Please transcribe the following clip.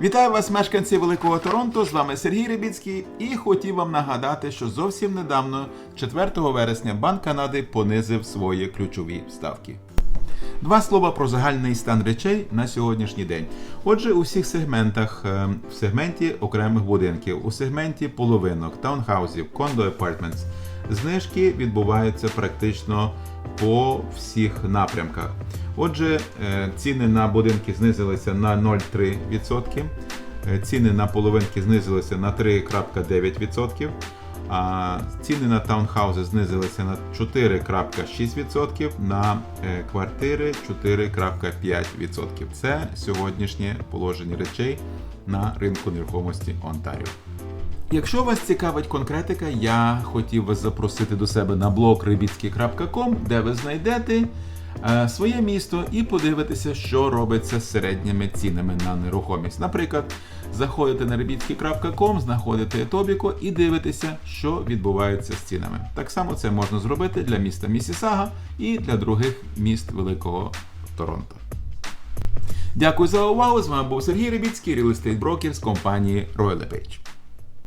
Вітаю вас, мешканці Великого Торонто. З вами Сергій Рибіцький і хотів вам нагадати, що зовсім недавно, 4 вересня, Банк Канади понизив свої ключові ставки. Два слова про загальний стан речей на сьогоднішній день. Отже, у всіх сегментах, е, в сегменті окремих будинків, у сегменті половинок, таунхаузів, кондо апартментс, знижки відбуваються практично по всіх напрямках. Отже, е, ціни на будинки знизилися на 0,3%, е, ціни на половинки знизилися на 3,9%. А ціни на таунхаузи знизилися на 4,6%, на е, квартири 4,5%. Це сьогоднішнє положення речей на ринку нерухомості Онтаріо. Якщо вас цікавить конкретика, я хотів вас запросити до себе на блог ribitski.com, де ви знайдете е, своє місто і подивитеся, що робиться з середніми цінами на нерухомість. Наприклад, заходите на ribitski.com, знаходите Тобіко і дивитеся, що відбувається з цінами. Так само це можна зробити для міста Місісага і для других міст Великого Торонто. Дякую за увагу. З вами був Сергій Рибіцький, Real Estate Broker з компанії Royal LePage.